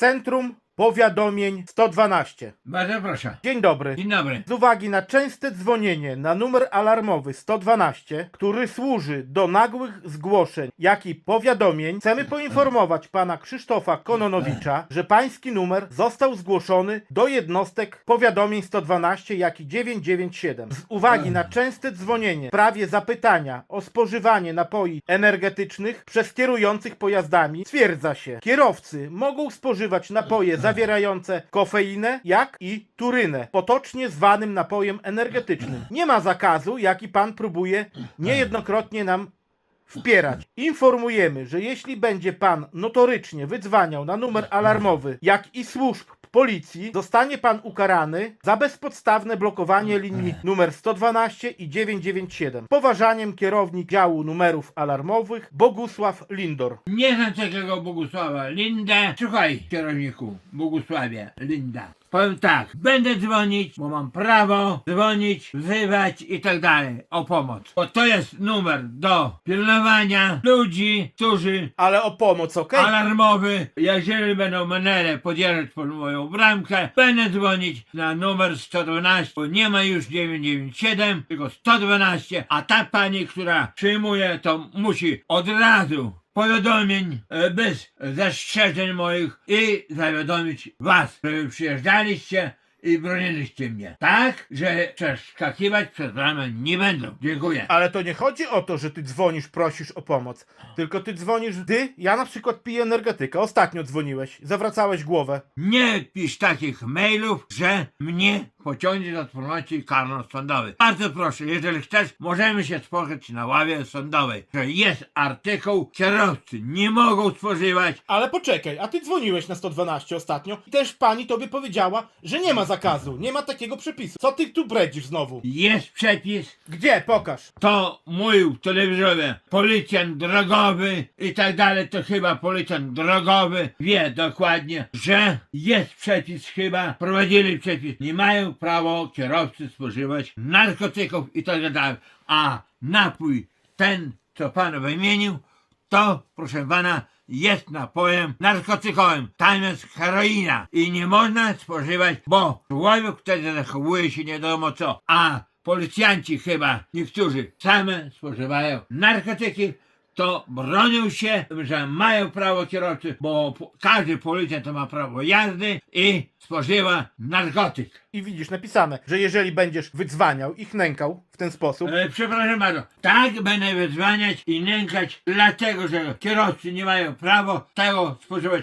Centrum Powiadomień 112. Bardzo proszę. Dzień dobry. Dzień dobry. Z uwagi na częste dzwonienie na numer alarmowy 112, który służy do nagłych zgłoszeń, jak i powiadomień, chcemy poinformować pana Krzysztofa Kononowicza, że pański numer został zgłoszony do jednostek powiadomień 112, jak i 997. Z uwagi na częste dzwonienie w sprawie zapytania o spożywanie napoi energetycznych przez kierujących pojazdami, stwierdza się, kierowcy mogą spożywać napoje zawierające kofeinę, jak i turynę, potocznie zwanym napojem energetycznym. Nie ma zakazu, jaki pan próbuje niejednokrotnie nam wpierać. Informujemy, że jeśli będzie pan notorycznie wydzwaniał na numer alarmowy, jak i służb policji, zostanie pan ukarany za bezpodstawne blokowanie linii numer 112 i 997. Poważaniem kierownik działu numerów alarmowych Bogusław Lindor. Nie znam takiego Bogusława Lindę. Słuchaj, kierowniku Bogusławie Linda. Powiem tak, będę dzwonić, bo mam prawo dzwonić, wzywać i tak dalej o pomoc. Bo to jest numer do pilnowania ludzi, którzy Ale o pomoc, okej? alarmowy, jeżeli będą menele podjeżdżać pod moją bramkę, będę dzwonić na numer 112, bo nie ma już 997, tylko 112, a ta pani, która przyjmuje, to musi od razu powiadomień e, bez zastrzeżeń moich i zawiadomić was, że wy przyjeżdżaliście i broniliście mnie. Tak, że przeskakiwać przez bramę nie będą. Dziękuję. Ale to nie chodzi o to, że ty dzwonisz, prosisz o pomoc. Tylko ty dzwonisz, ty, ja na przykład piję energetykę. Ostatnio dzwoniłeś, zawracałeś głowę. Nie pisz takich mailów, że mnie pociągnie do odpowiedzialności karno-sądowej. Bardzo proszę, jeżeli chcesz, możemy się spotkać na ławie sądowej, że jest artykuł, kierowcy nie mogą spożywać. Ale poczekaj, a ty dzwoniłeś na 112 ostatnio i też pani tobie powiedziała, że nie ma zakazu, nie ma takiego przepisu. Co ty tu bredzisz znowu? Jest przepis, Gdzie? Pokaż. to mówił w telewizorze policjant drogowy i tak dalej, to chyba policjant drogowy wie dokładnie, że jest przepis chyba, prowadzili przepis, nie mają prawa kierowcy spożywać narkotyków i tak dalej, a napój ten, co pan wymienił, to proszę pana jest napojem narkotykowym, tam jest heroina i nie można spożywać, bo człowiek wtedy zachowuje się nie wiadomo co, a policjanci chyba niektórzy same spożywają narkotyki, to bronią się, że mają prawo kierowcy, bo każdy policjant to ma prawo jazdy i spożywa narkotyk. I widzisz napisane, że jeżeli będziesz wydzwaniał ich nękał w ten sposób, E, przepraszam bardzo, tak będę wyzwaniać i nękać, dlatego że kierowcy nie mają prawa tego spożywać